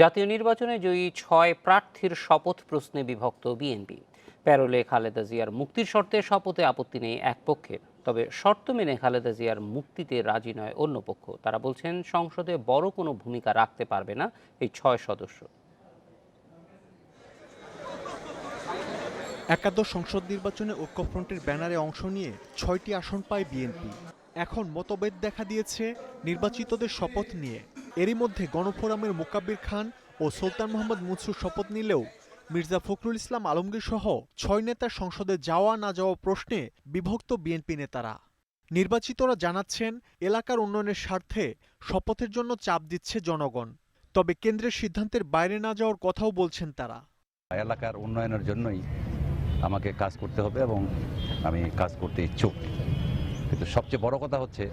জাতীয় নির্বাচনে জয়ী ছয় প্রার্থীর শপথ প্রশ্নে বিভক্ত বিএনপি। প্যারোলে খালেদা জিয়ার মুক্তির শর্তে শপথে আপত্তি নেই এক পক্ষের। তবে শর্ত মেনে খালেদা জিয়ার মুক্তিতে রাজি নয় অন্য পক্ষ। তারা বলছেন, সংসদে বড় কোনো ভূমিকা রাখতে পারবে না এই ছয় সদস্য। একাদশ সংসদ নির্বাচনে ঐক্যফ্রন্টের ব্যানারে অংশ নিয়ে ছয়টি আসন পায় বিএনপি। এখন মতভেদ দেখা দিয়েছে নির্বাচিতদের শপথ নিয়ে। এরই মধ্যে গণফোরামের মোকাব্বির খান ও সুলতান মোহাম্মদ মুনসুর শপথ নিলেও মির্জা ফখরুল ইসলাম আলমগীর সহ ছয় নেতার সংসদে যাওয়া না যাওয়া প্রশ্নে বিভক্ত বিএনপি নেতারা। নির্বাচিতরা জানাচ্ছেন, এলাকার উন্নয়নের স্বার্থে শপথের জন্য চাপ দিচ্ছে জনগণ। তবে কেন্দ্রের সিদ্ধান্তের বাইরে না যাওয়ার কথাও বলছেন তারা। এলাকার উন্নয়নের জন্যই আমাকে কাজ করতে হবে এবং আমি কাজ করতে ইচ্ছুক। কিন্তু সবচেয়ে বড় কথা হচ্ছে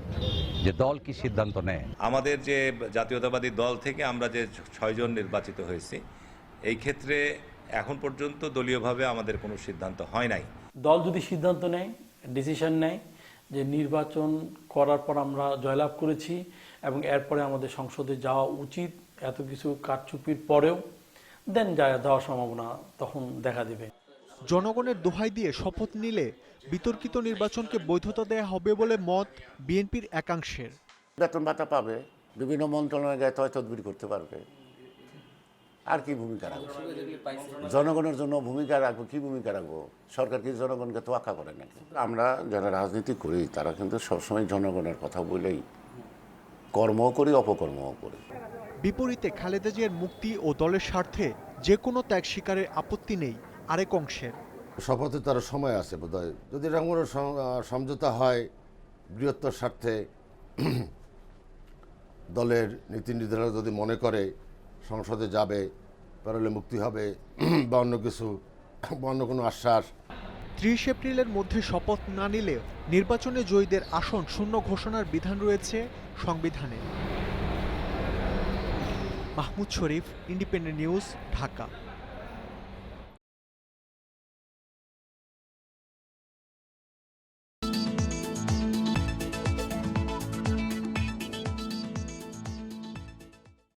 যে দল কি সিদ্ধান্ত নেয়? আমাদের যে জাতীয়তাবাদী দল থেকে আমরা যে ছয়জন নির্বাচিত হয়েছি এই ক্ষেত্রে এখন পর্যন্ত দলীয়ভাবে আমাদের কোনো সিদ্ধান্ত হয় নাই। দল যদি সিদ্ধান্ত নেয় ডিসিশন নেয় যে নির্বাচন করার পর আমরা জয়লাভ করেছি এবং এরপরে আমাদের সংসদে যাওয়া উচিত এত কিছু কারচুপির পরেও দেন যাওয়ার সম্ভাবনা তখন দেখা দেবে। জনগণের দোহাই দিয়ে শপথ নিলে বিতর্কিত নির্বাচনকে বৈধতা দেয়া হবে বলে মত বিএনপির একাংশের। বেতন ভাতা পাবে বিভিন্ন মন্ত্রণালয়ে তয় তদবির করতে পারবে। আর কি ভূমিকা রাখব? জনগণের জন্য ভূমিকা রাখব কি ভূমিকা রাখব? সরকার কি জনগণকে তোয়াক্কা করে নাকি? আমরা যারা রাজনীতি করি তারা কিন্তু সবসময় জনগণের কথা বলেই কর্মও করি অপকর্মও করি। বিপরীতে খালেদা জিয়ার মুক্তি ও দলের স্বার্থে যে কোনো ত্যাগ স্বীকারের আপত্তি নেই। আরেক অংশের। শপথে তার সময় আছে বোধহয়। যদি এরকম কোনো সমঝোতা হয় বৃহত্তর স্বার্থে দলের নীতি নির্ধারক যদি মনে করে সংসদে যাবে পারলে মুক্তি হবে বা অন্য কিছু বা অন্য কোনো আশ্বাস। ত্রিশ এপ্রিলের মধ্যে শপথ না নিলে নির্বাচনে জয়ীদের আসন শূন্য ঘোষণার বিধান রয়েছে সংবিধানে। Mahmud Sharif Independent News Dhaka.